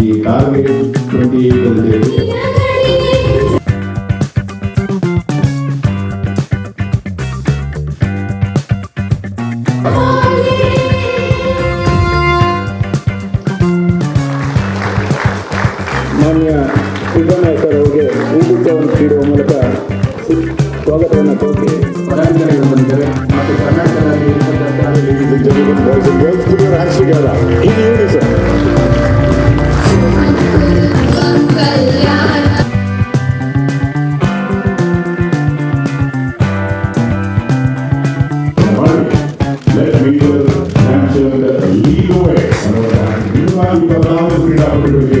ಈ target twenty eight ಮಾನ್ಯ sir ಅವರಿಗೆ ಊಟವನ್ನು ನೀಡುವ ಮೂಲಕ ಸ್ವಾಗತವನ್ನು ಕೋರಿ. ಪದಾಧಿಕಾರಿಗಳು ಬಂದಿದ್ದಾರೆ. ಮತ್ತು ಕರ್ನಾಟಕ ರಾಜ್ಯ ಸರ್ಕಾರ ಇದು ಹೇಳಿ gentlemen, ನಿಜವಾಗಿ ಬದಲಾವಣೆ ಕ್ರೀಡಾಪಟುಗಳಿಗೆ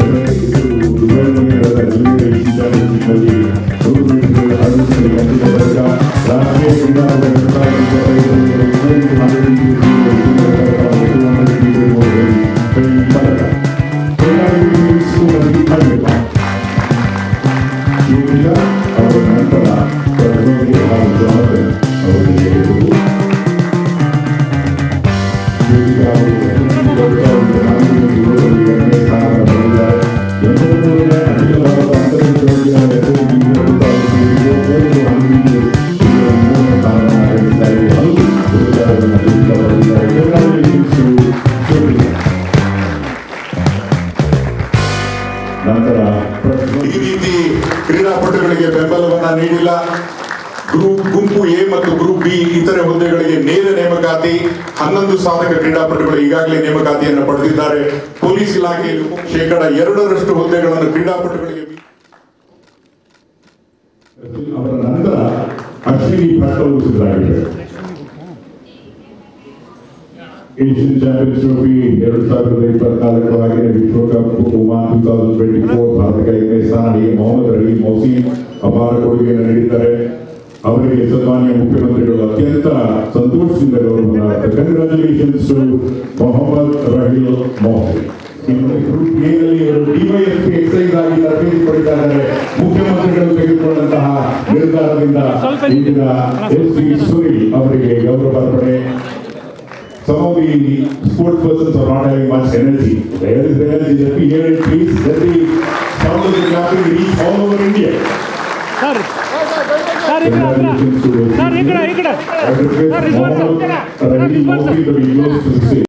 ಕ್ರೀಡಾಪಟುಗಳಿಗೆ ನೀಡಿಲ್ಲ. ಗ್ರೂಪ್ ಗುಂಪು ಎ ಮತ್ತು ಗ್ರೂಪ್ ಬಿ ಇತರೆ ಹುದ್ದೆಗಳಿಗೆ ನೇರ ನೇಮಕಾತಿ, ಹನ್ನೊಂದು ಸಾಧಕ ಕ್ರೀಡಾಪಟುಗಳು ಈಗಾಗಲೇ ನೇಮಕಾತಿಯನ್ನು ಪಡೆದಿದ್ದಾರೆ. ಪೊಲೀಸ್ ಇಲಾಖೆಯಲ್ಲಿ ಶೇಕಡ ಎರಡರಷ್ಟು ಹುದ್ದೆಗಳನ್ನು ಕ್ರೀಡಾಪಟುಗಳಿಗೆ ಅವರ ನಂತರ ಅಶ್ವಿನಿ ಭಟ್ಟವರು ಏಷ್ಯನ್ ಚಾಂಪಿಯನ್ಸ್ ಟ್ರೋಫಿ ಎರಡು ಸಾವಿರದ ಇಪ್ಪತ್ನಾಲ್ಕು ಹಾಗೆ ವಿಶ್ವಕಪ್ Oman two thousand twenty four ಭಾರತಕ್ಕೆ ಐದನೇ ಸ್ಥಾನ ಹೀಗೆ ಮೊಹಮ್ಮದ್ ರಹೀಂ ಮೌಸೀನ್ ಅಪಾರ ಕೊಡುಗೆಯನ್ನು ನೀಡಿದ್ದಾರೆ. ಅವರಿಗೆ ಸನ್ಮಾನ್ಯ ಮುಖ್ಯಮಂತ್ರಿಗಳು ಅತ್ಯಂತ ಸಂತೋಷದಿಂದ ಗೌರವವನ್ನು congratulations to Mohammed Raheel DYSP excise ಆಗಿ ತರಬೇತಿ ಪಡಿತಾ ಇದ್ದಾರೆ ಮುಖ್ಯಮಂತ್ರಿಗಳು ತೆಗೆದುಕೊಂಡಂತಹ ನಿರ್ಧಾರದಿಂದ ಇಂದಿನ ಎಸ್ ಸಿ ಸುನಿಲ್ ಅವರಿಗೆ ಗೌರವ ಅರ್ಪಣೆ some of the sportspersons are not having much energy. There is there is let me hear it please. Let the sound of the clapping reach all over India. Sir. Sir, Congratulations to the I request all of the people to be close to the stage.